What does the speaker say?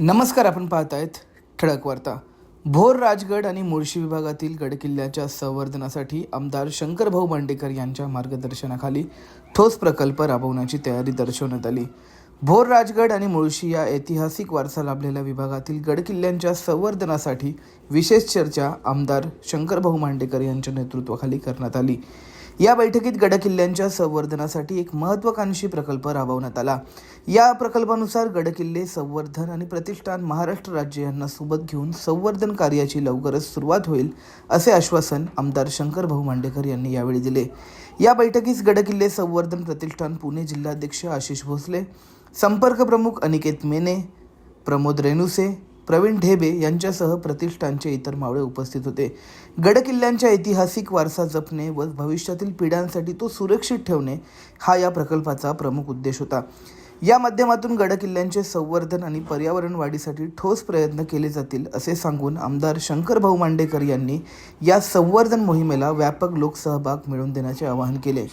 नमस्कार आपण पाहत आहेत ठळक वार्ता. भोर राजगड आणि मुळशी विभागातील गडकिल्ल्याच्या संवर्धनासाठी आमदार शंकरभाऊ मांडेकर यांच्या मार्गदर्शनाखाली ठोस प्रकल्प राबवण्याची तयारी दर्शवण्यात आली. भोर राजगड आणि मुळशी या ऐतिहासिक वारसा लाभलेल्या विभागातील गडकिल्ल्यांच्या संवर्धनासाठी विशेष चर्चा आमदार शंकरभाऊ मांडेकर यांच्या नेतृत्वाखाली करण्यात आली. या बैठकीत गडकिल्ल्यांच्या संवर्धनासाठी एक महत्वाकांक्षी प्रकल्प राबवण्यात आला. या प्रकल्पानुसार गडकिल्ले संवर्धन आणि प्रतिष्ठान महाराष्ट्र राज्य यांना सोबत घेऊन संवर्धन कार्याची लवकरच सुरुवात होईल असे आश्वासन आमदार शंकरभाऊ मांडेकर यांनी यावेळी दिले. या बैठकीस गडकिल्ले संवर्धन प्रतिष्ठान पुणे जिल्हाध्यक्ष आशिष भोसले संपर्क प्रमुख अनिकेत मेने प्रमोद रेणुसे प्रवीण ढेबे यांच्यासह प्रतिष्ठानचे इतर मावळे उपस्थित होते. गडकिल्ल्यांच्या ऐतिहासिक वारसा जपणे व भविष्यातील पिढ्यांसाठी तो सुरक्षित ठेवणे हा या प्रकल्पाचा प्रमुख उद्देश होता. या माध्यमातून गडकिल्ल्यांचे संवर्धन आणि पर्यावरण वाढीसाठी ठोस प्रयत्न केले जातील असे सांगून आमदार शंकरभाऊ मांडेकर यांनी या संवर्धन मोहिमेला व्यापक लोकसहभाग मिळवून देण्याचे आवाहन केले.